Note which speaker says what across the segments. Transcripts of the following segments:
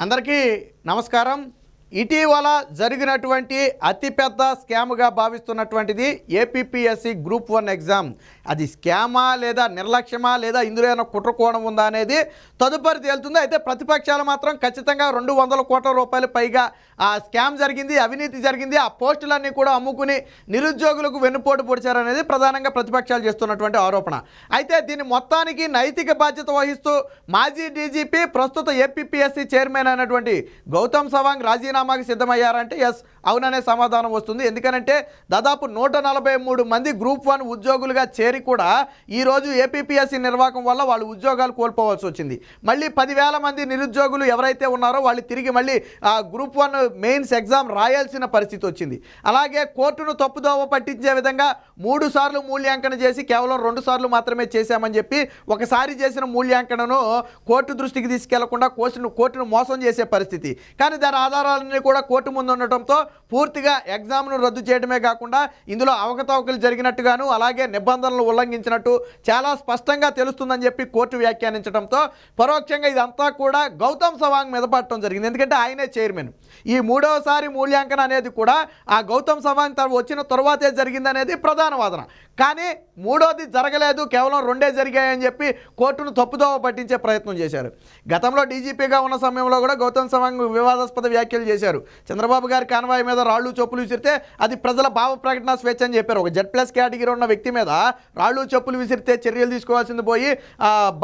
Speaker 1: అందరికీ నమస్కారం. ఇటీవల జరిగినటువంటి అతిపెద్ద స్కామ్గా భావిస్తున్నటువంటిది ఏపీఎస్సి గ్రూప్ వన్ ఎగ్జామ్. అది స్కామా లేదా నిర్లక్ష్యమా లేదా ఇందులో ఏమైనా కుట్రకోణం ఉందా అనేది తదుపరి తేలుతుంది అయితే ప్రతిపక్షాలు మాత్రం ఖచ్చితంగా రెండు వందల కోట్ల రూపాయలు పైగా ఆ స్కామ్ జరిగింది అవినీతి జరిగింది. ఆ పోస్టులన్నీ కూడా అమ్ముకుని నిరుద్యోగులకు వెన్నుపోటు పొడిచారనేది ప్రధానంగా ప్రతిపక్షాలు చేస్తున్నటువంటి ఆరోపణ. అయితే దీని మొత్తానికి నైతిక బాధ్యత వహిస్తూ మాజీ డీజీపీ ప్రస్తుత ఏపీపీఎస్సీ చైర్మన్ అయినటువంటి గౌతమ్ సవాంగ్ రాజీనామా రాజీనామాకి సిద్ధమయ్యారంటే ఎస్ అవుననే సమాధానం వస్తుంది. ఎందుకనంటే దాదాపు నూట నలభై మూడు మంది గ్రూప్ వన్ ఉద్యోగులుగా చేరి కూడా ఈరోజు ఏపీపీఎస్సీ నిర్వాహకం వల్ల వాళ్ళు ఉద్యోగాలు కోల్పోవాల్సి వచ్చింది. మళ్ళీ పదివేల మంది నిరుద్యోగులు ఎవరైతే ఉన్నారో వాళ్ళు తిరిగి మళ్ళీ ఆ గ్రూప్ వన్ మెయిన్స్ ఎగ్జామ్ రాయాల్సిన పరిస్థితి వచ్చింది. అలాగే కోర్టును తప్పుదోవ పట్టించే విధంగా మూడు సార్లు మూల్యాంకన చేసి కేవలం రెండు సార్లు మాత్రమే చేశామని చెప్పి ఒకసారి చేసిన మూల్యాంకనను కోర్టు దృష్టికి తీసుకెళ్ళకుండా కోర్టును కోర్టును మోసం చేసే పరిస్థితి. కానీ దాని ఆధారాలన్నీ కూడా కోర్టు ముందు ఉండటంతో పూర్తిగా ఎగ్జామ్ను రద్దు చేయడమే కాకుండా ఇందులో అవకతవకలు జరిగినట్టుగాను అలాగే నిబంధనలు ఉల్లంఘించినట్టు చాలా స్పష్టంగా తెలుస్తుందని చెప్పి కోర్టు వ్యాఖ్యానించడంతో పరోక్షంగా ఇదంతా కూడా గౌతమ్ సవాంగ్ మీద పడటం జరిగింది. ఎందుకంటే ఆయనే చైర్మన్. ఈ మూడవసారి మూల్యాంకనం అనేది కూడా ఆ గౌతమ్ సవాంగ్ వచ్చిన తర్వాతే జరిగిందనేది ప్రధాన వాదన. కానీ మూడోది జరగలేదు కేవలం రెండే జరిగాయని చెప్పి కోర్టును తప్పుదోవ పట్టించే ప్రయత్నం చేశారు. గతంలో డీజీపీగా ఉన్న సమయంలో కూడా గౌతమ్ సవాంగ్ వివాదాస్పద వ్యాఖ్యలు చేశారు. చంద్రబాబు గారి కాన్వాయ్ మీద రాళ్ళు చొప్పులు విసిరితే అది ప్రజల భావ ప్రకటన స్వేచ్ఛ అని చెప్పారు. ఒక జెడ్ ప్లస్ కేటగిరీ ఉన్న వ్యక్తి మీద రాళ్ళు చెప్పులు విసిరితే చర్యలు తీసుకోవాల్సింది పోయి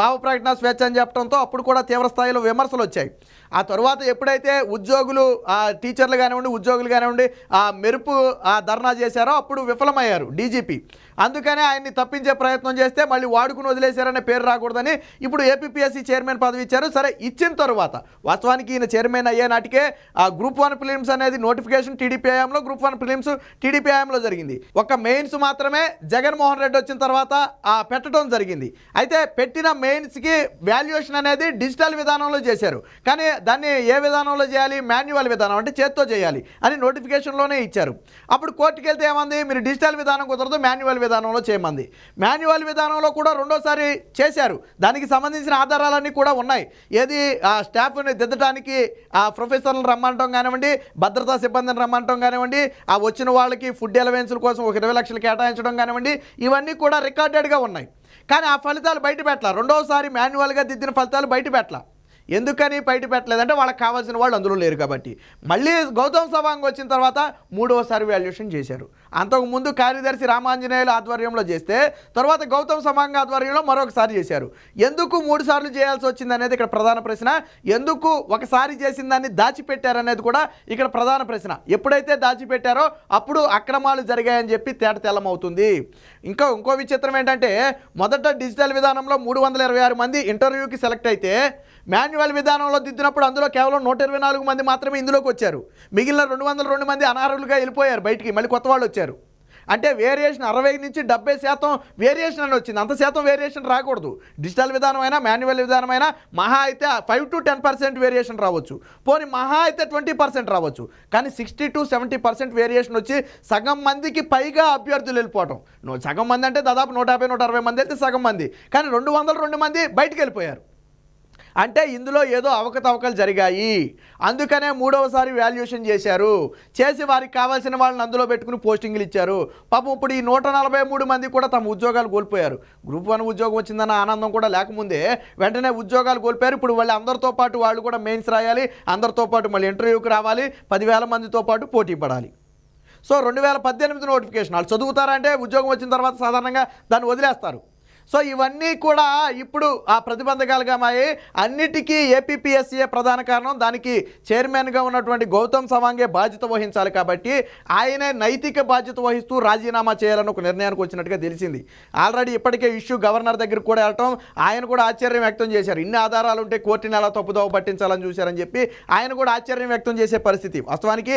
Speaker 1: భావ ప్రకటన స్వేచ్ఛ అని చెప్పడంతో అప్పుడు కూడా తీవ్ర స్థాయిలో విమర్శలు వచ్చాయి. ఆ తర్వాత ఎప్పుడైతే ఉద్యోగులు ఆ టీచర్లు కానివ్వండి ఉద్యోగులు కానివ్వండి ఆ మెరుపు ఆ ధర్నా చేశారో అప్పుడు విఫలమయ్యారు డీజీపీ. అందుకనే ఆయన్ని తప్పించే ప్రయత్నం చేస్తే మళ్ళీ వాడుకుని వదిలేశారనే పేరు రాకూడదని ఇప్పుడు ఏపీపీఎస్సీ చైర్మన్ పదవి ఇచ్చారు. సరే ఇచ్చిన తర్వాత వాస్తవానికి ఈయన చైర్మన్ అయ్యే నాటికే ఆ గ్రూప్ వన్ ఫిలిమ్స్ అనేది నోటిఫికేషన్ టీడీపీఐఎంలో గ్రూప్ వన్ ఫిలిమ్స్ టీడీపీఐఎంలో జరిగింది. ఒక మెయిన్స్ మాత్రమే జగన్మోహన్ రెడ్డి వచ్చిన తర్వాత ఆ పెట్టడం జరిగింది. అయితే పెట్టిన మెయిన్స్కి వాల్యుయేషన్ అనేది డిజిటల్ విధానంలో చేశారు. కానీ దాన్ని ఏ విధానంలో చేయాలి? మాన్యువల్ విధానం అంటే చేత్తో చేయాలి అని నోటిఫికేషన్లోనే ఇచ్చారు. అప్పుడు కోర్టుకి వెళ్తే ఏమంది? మీరు డిజిటల్ విధానం కుదరదు మాన్యువల్ విధానంలో చేయమంది. మాన్యువల్ విధానంలో కూడా రెండోసారి చేశారు. దానికి సంబంధించిన ఆధారాలన్నీ కూడా ఉన్నాయి. ఏది ఆ స్టాఫ్ని దిద్దడానికి ఆ ప్రొఫెసర్లను రమ్మంటాం కానివ్వండి భద్రతా సిబ్బందిని రమ్మంటాం కానివ్వండి ఆ వచ్చిన వాళ్ళకి ఫుడ్ ఎలవెన్సుల కోసం ఒక ఇరవై లక్షలు కేటాయించడం కానివ్వండి ఇవన్నీ కూడా రికార్డెడ్గా ఉన్నాయి. కానీ ఆ ఫలితాలు బయట పెట్టాల. రెండోసారి మాన్యువల్గా దిద్దిన ఫలితాలు బయట పెట్టాల. ఎందుకని బయట పెట్టలేదంటే వాళ్ళకి కావాల్సిన వాళ్ళు అందులో లేరు కాబట్టి. మళ్ళీ గౌతమ్ సవాంగ్ వచ్చిన తర్వాత మూడవసారి వాల్యుయేషన్ చేశారు. అంతకుముందు కార్యదర్శి రామాంజనేయుల ఆధ్వర్యంలో చేస్తే తర్వాత గౌతమ్ సమాంగ ఆధ్వర్యంలో మరొకసారి చేశారు. ఎందుకు మూడు సార్లు చేయాల్సి వచ్చింది అనేది ఇక్కడ ప్రధాన ప్రశ్న. ఎందుకు ఒకసారి చేసిన దాన్ని దాచిపెట్టారనేది కూడా ఇక్కడ ప్రధాన ప్రశ్న. ఎప్పుడైతే దాచిపెట్టారో అప్పుడు అక్రమాలు జరిగాయని చెప్పి తేట తెల్లమవుతుంది. ఇంకా ఇంకో విచిత్రం ఏంటంటే మొదట డిజిటల్ విధానంలో మూడు వందల ఇరవై ఆరు మంది ఇంటర్వ్యూకి సెలెక్ట్ అయితే మాన్యువల్ విధానంలో దిద్దినప్పుడు అందులో కేవలం నూట ఇరవై నాలుగు మంది మాత్రమే ఇందులోకి వచ్చారు. మిగిలిన రెండు వందల రెండు మంది అనార్హులుగా వెళ్ళిపోయారు బయటికి. మళ్ళీ కొత్త వాళ్ళు వచ్చారు. అంటే వేరియేషన్ అరవై నుంచి డెబ్బై శాతం వేరియేషన్ అని వచ్చింది. అంత శాతం వేరియేషన్ రాకూడదు. డిజిటల్ విధానం అయినా మాన్యువల్ విధానం అయినా మహా అయితే five to ten percent variation రావచ్చు. పోనీ మహా అయితే ట్వంటీ పర్సెంట్ రావచ్చు. కానీ sixty to seventy percent variation వచ్చి సగం మందికి పైగా అభ్యర్థులు వెళ్ళిపోవటం. సగం మంది అంటే దాదాపు నూట యాభై నూట అరవై మంది అయితే సగం మంది. కానీ రెండు వందల రెండు మంది బయటికి వెళ్ళిపోయారు. అంటే ఇందులో ఏదో అవకతవకలు జరిగాయి. అందుకనే మూడవసారి వాల్యుయేషన్ చేశారు. చేసి వారికి కావాల్సిన వాళ్ళని అందులో పెట్టుకుని పోస్టింగ్లు ఇచ్చారు. పాపం ఇప్పుడు ఈ నూట నలభై మూడు మంది కూడా తమ ఉద్యోగాలు కోల్పోయారు. గ్రూప్ వన్ ఉద్యోగం వచ్చిందన్న ఆనందం కూడా లేకముందే వెంటనే ఉద్యోగాలు కోల్పోయారు. ఇప్పుడు వాళ్ళు అందరితో పాటు వాళ్ళు కూడా మెయిన్స్ రాయాలి అందరితో పాటు మళ్ళీ ఇంటర్వ్యూకి రావాలి పదివేల మందితో పాటు పోటీ పడాలి. సో రెండు వేల పద్దెనిమిది నోటిఫికేషన్ వాళ్ళు చదువుతారంటే ఉద్యోగం వచ్చిన తర్వాత సాధారణంగా దాన్ని వదిలేస్తారు. సో ఇవన్నీ కూడా ఇప్పుడు ఆ ప్రతిబంధకాలుగా మాయి అన్నిటికీ ఏపీపీఎస్సీఏ ప్రధాన కారణం. దానికి చైర్మన్గా ఉన్నటువంటి గౌతమ్ సవాంగే బాధ్యత వహించాలి కాబట్టి ఆయనే నైతిక బాధ్యత వహిస్తూ రాజీనామా చేయాలని ఒక నిర్ణయానికి వచ్చినట్టుగా తెలిసింది. ఆల్రెడీ ఇప్పటికే ఇష్యూ గవర్నర్ దగ్గరికి కూడా వెళ్ళటం ఆయన కూడా ఆశ్చర్యం వ్యక్తం చేశారు. ఇన్ని ఆధారాలు ఉంటే కోర్టుని ఎలా తప్పుదోవ పట్టించాలని చూశారని చెప్పి ఆయన కూడా ఆశ్చర్యం వ్యక్తం చేసే పరిస్థితి. వాస్తవానికి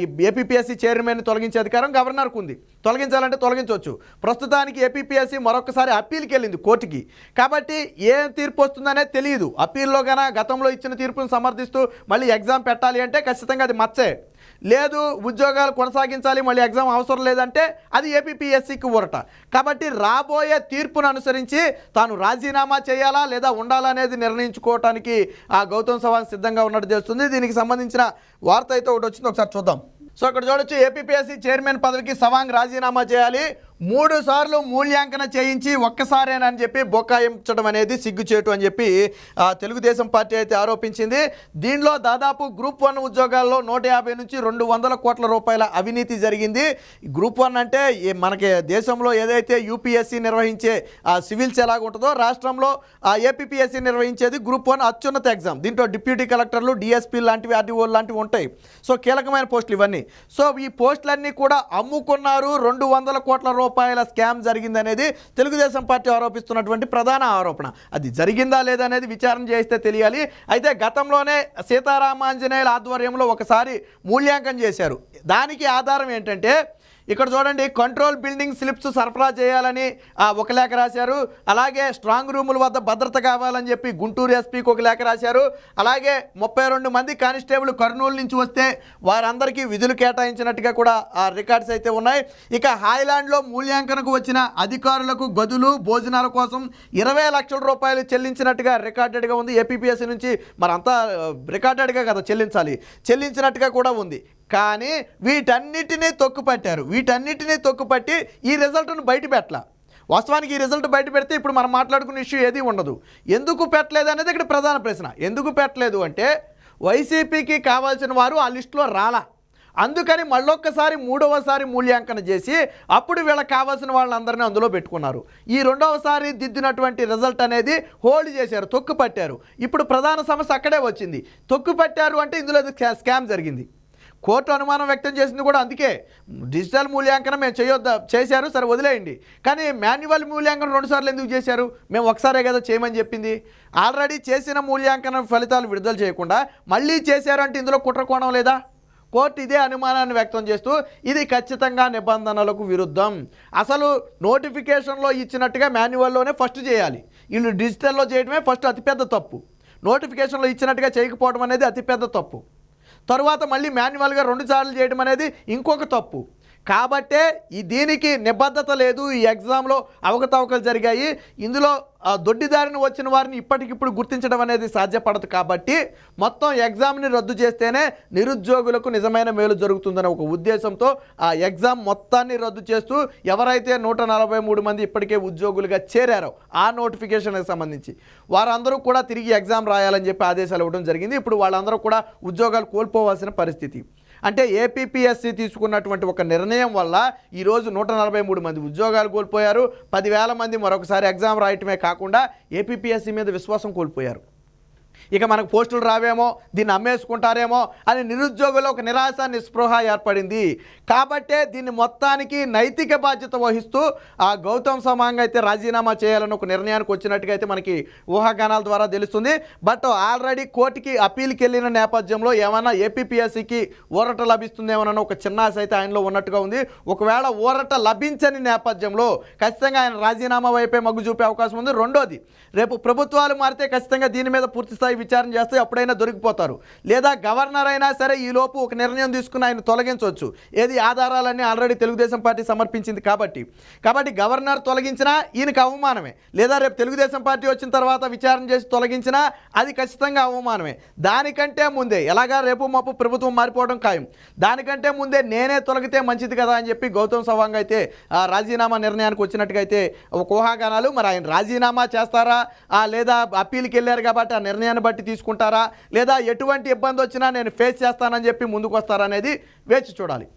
Speaker 1: ఈ ఏపీపీఎస్సీ చైర్మన్ తొలగించే అధికారం గవర్నర్కు ఉంది. తొలగించాలంటే తొలగించవచ్చు. ప్రస్తుతానికి ఏపీపీఎస్సీ మరొకసారి అప్పీల్కి వెళ్ళింది కోర్టుకి. కాబట్టి ఏం తీర్పు వస్తుందనేది తెలియదు. అప్పీల్లో కన్నా గతంలో ఇచ్చిన తీర్పును సమర్థిస్తూ మళ్ళీ ఎగ్జామ్ పెట్టాలి అంటే ఖచ్చితంగా అది మచ్చే. లేదు ఉద్యోగాలు కొనసాగించాలి మళ్ళీ ఎగ్జామ్ అవసరం లేదంటే అది ఏపీపీఎస్సీకి ఊరట. కాబట్టి రాబోయే తీర్పును అనుసరించి తాను రాజీనామా చేయాలా లేదా ఉండాలా అనేది నిర్ణయించుకోవటానికి ఆ గౌతమ్ సవాంగ్ సిద్ధంగా ఉన్నట్టు తెలుస్తుంది. దీనికి సంబంధించిన వార్త అయితే ఒకటి వచ్చింది. ఒకసారి చూద్దాం. సో ఇక్కడ చూడొచ్చు ఏపీపీఎస్సీ చైర్మన్ పదవికి సవాంగ్ రాజీనామా చేయాలి. మూడు సార్లు మూల్యాంకన చేయించి ఒక్కసారేనని చెప్పి బొక్కాయించడం అనేది సిగ్గుచేటు అని చెప్పి తెలుగుదేశం పార్టీ అయితే ఆరోపించింది. దీనిలో దాదాపు గ్రూప్ వన్ ఉద్యోగాల్లో నూట యాభై నుంచి రెండు వందల కోట్ల రూపాయల అవినీతి జరిగింది. గ్రూప్ వన్ అంటే మనకి దేశంలో ఏదైతే యూపీఎస్సీ నిర్వహించే ఆ సివిల్స్ ఎలాగుంటుందో రాష్ట్రంలో ఏపీపీఎస్సీ నిర్వహించేది గ్రూప్ వన్ అత్యున్నత ఎగ్జామ్. దీంట్లో డిప్యూటీ కలెక్టర్లు డిఎస్పీ లాంటివి ఆర్డీఓ లాంటివి ఉంటాయి. సో కీలకమైన పోస్టులు ఇవన్నీ. సో ఈ పోస్టులన్నీ కూడా అమ్ముకున్నారు రెండు వందల కోట్ల రూపాయలు స్కామ్ జరిగిందనేది తెలుగుదేశం పార్టీ ఆరోపిస్తున్నటువంటి ప్రధాన ఆరోపణ. అది జరిగిందా లేదా అనేది విచారణ చేస్తే తెలియాలి. అయితే గతంలోనే సీతారామాంజనేయుల ఆధ్వర్యంలో ఒకసారి మూల్యాంకనం చేశారు. దానికి ఆధారం ఏంటంటే ఇక్కడ చూడండి కంట్రోల్ బిల్డింగ్ స్లిప్స్ సరఫరా చేయాలని ఒక లేఖ రాశారు. అలాగే స్ట్రాంగ్ రూముల వద్ద భద్రత కావాలని చెప్పి గుంటూరు ఎస్పీకి ఒక లేఖ రాశారు. అలాగే ముప్పై రెండు మంది కానిస్టేబుల్ కర్నూలు నుంచి వస్తే వారందరికీ విధులు కేటాయించినట్టుగా కూడా ఆ రికార్డ్స్ అయితే ఉన్నాయి. ఇక హాయ్లాండ్లో మూల్యాంకనకు వచ్చిన అధికారులకు గదులు భోజనాల కోసం ఇరవై లక్షల రూపాయలు చెల్లించినట్టుగా రికార్డెడ్గా ఉంది. ఏపీపీఎస్సీ నుంచి మరంతా రికార్డెడ్గా కదా చెల్లించాలి. చెల్లించినట్టుగా కూడా ఉంది. కానీ వీటన్నిటినీ తొక్కుపట్టారు. వీటన్నిటినీ తొక్కుపట్టి ఈ రిజల్ట్ను బయట పెట్టాల. వాస్తవానికి ఈ రిజల్ట్ బయట పెడితే ఇప్పుడు మనం మాట్లాడుకునే ఇష్యూ ఏది ఉండదు. ఎందుకు పెట్టలేదు అనేది ఇక్కడ ప్రధాన ప్రశ్న. ఎందుకు పెట్టలేదు అంటే వైసీపీకి కావాల్సిన వారు ఆ లిస్టులో రాలా. అందుకని మళ్ళొక్కసారి మూడవసారి మూల్యాంకన చేసి అప్పుడు వీళ్ళకి కావాల్సిన వాళ్ళందరినీ అందులో పెట్టుకున్నారు. ఈ రెండవసారి దిద్దినటువంటి రిజల్ట్ అనేది హోల్డ్ చేశారు తొక్కు పట్టారు ఇప్పుడు ప్రధాన సమస్య అక్కడే వచ్చింది. తొక్కు పట్టారు అంటే ఇందులో స్కామ్ జరిగింది. కోర్టు అనుమానం వ్యక్తం చేసింది కూడా అందుకే. డిజిటల్ మూల్యాంకనం మేము చేయొద్దా చేశారు సరే వదిలేయండి. కానీ మాన్యువల్ మూల్యాంకనం రెండుసార్లు ఎందుకు చేశారు? మేము ఒకసారే కదా చేయమని చెప్పింది. ఆల్రెడీ చేసిన మూల్యాంకనం ఫలితాలు విడుదల చేయకుండా మళ్ళీ చేశారంటే ఇందులో కుట్ర కోణం లేదా? కోర్టు ఇదే అనుమానాన్ని వ్యక్తం చేస్తూ ఇది ఖచ్చితంగా నిబంధనలకు విరుద్ధం. అసలు నోటిఫికేషన్లో ఇచ్చినట్టుగా మాన్యువల్లోనే ఫస్ట్ చేయాలి. వీళ్ళు డిజిటల్లో చేయడమే ఫస్ట్ అతిపెద్ద తప్పు. నోటిఫికేషన్లో ఇచ్చినట్టుగా చేయకపోవడం అనేది అతిపెద్ద తప్పు. తరువాత మళ్ళీ మాన్యువల్గా రెండు సార్లు చేయడం అనేది ఇంకొక తప్పు. కాబట్టే ఈ దీనికి నిబద్ధత లేదు ఈ ఎగ్జామ్లో అవకతవకలు జరిగాయి. ఇందులో ఆ, దొడ్డిదారిని వచ్చిన వారిని ఇప్పటికిప్పుడు గుర్తించడం అనేది సాధ్యపడదు కాబట్టి మొత్తం ఎగ్జామ్ని రద్దు చేస్తేనే నిరుద్యోగులకు నిజమైన మేలు జరుగుతుందనే ఒక ఉద్దేశంతో ఆ ఎగ్జామ్ మొత్తాన్ని రద్దు చేస్తూ ఎవరైతే నూట నలభై మూడు మంది ఇప్పటికే ఉద్యోగులుగా చేరారో ఆ నోటిఫికేషన్కి సంబంధించి వారందరూ కూడా తిరిగి ఎగ్జామ్ రాయాలని చెప్పి ఆదేశాలు ఇవ్వడం జరిగింది. ఇప్పుడు వాళ్ళందరూ కూడా ఉద్యోగాలు కోల్పోవాల్సిన పరిస్థితి. అంటే ఏపీపీఎస్సీ తీసుకున్నటువంటి ఒక నిర్ణయం వల్ల ఈరోజు నూట నలభై మూడు మంది ఉద్యోగాలు కోల్పోయారు. పదివేల మంది మరొకసారి ఎగ్జామ్ రాయటమే కాకుండా ఏపీపీఎస్సీ మీద విశ్వాసం కోల్పోయారు. ఇక మనకు పోస్టులు రావేమో దీన్ని అమ్మేసుకుంటారేమో అని నిరుద్యోగుల్లో ఒక నిరాశ నిస్పృహ ఏర్పడింది. కాబట్టే దీన్ని మొత్తానికి నైతిక బాధ్యత వహిస్తూ ఆ గౌతమ్ సమాంగ్ అయితే రాజీనామా చేయాలని ఒక నిర్ణయానికి వచ్చినట్టుగా అయితే మనకి ఊహాగానాల ద్వారా తెలుస్తుంది. బట్ ఆల్రెడీ కోర్టుకి అప్పీల్కి వెళ్ళిన నేపథ్యంలో ఏమైనా ఏపీపీఎస్సికి ఊరట లభిస్తుందేమోనన్న ఒక చిన్న ఆశ అయితే ఆయనలో ఉన్నట్టుగా ఉంది. ఒకవేళ ఊరట లభించని నేపథ్యంలో ఖచ్చితంగా ఆయన రాజీనామా వైపే మగ్గు చూపే అవకాశం ఉంది. రెండోది రేపు ప్రభుత్వాలు మారితే ఖచ్చితంగా దీని మీద పూర్తి స్థాయి విచారణ చేస్తే అప్పుడైనా దొరికిపోతారు. లేదా గవర్నర్ అయినా సరే ఈ లోపు ఒక నిర్ణయం తీసుకుని ఆయన తొలగించవచ్చు. ఏది ఆధారాలన్నీ ఆల్రెడీ తెలుగుదేశం పార్టీ సమర్పించింది కాబట్టి. కాబట్టి గవర్నర్ తొలగించినా ఈయనకి అవమానమే. లేదా రేపు తెలుగుదేశం పార్టీ వచ్చిన తర్వాత విచారణ చేసి తొలగించినా అది ఖచ్చితంగా అవమానమే. దానికంటే ముందే ఎలాగా రేపు మాపు ప్రభుత్వం మారిపోవడం ఖాయం. దానికంటే ముందే నేనే తొలగితే మంచిది కదా అని చెప్పి గౌతమ్ సవాంగ్ అయితే ఆ రాజీనామా నిర్ణయానికి వచ్చినట్టుగా అయితే ఒక ఊహాగానాలు. మరి ఆయన రాజీనామా చేస్తారా? లేదా అప్పీల్కి వెళ్ళారు కాబట్టి ఆ నిర్ణయాన్ని బట్టి తీసుకుంటారా? లేదా ఎటువంటి ఇబ్బంది వచ్చినా నేను ఫేస్ చేస్తానని చెప్పి ముందుకు వస్తారా అనేది వేచి చూడాలి.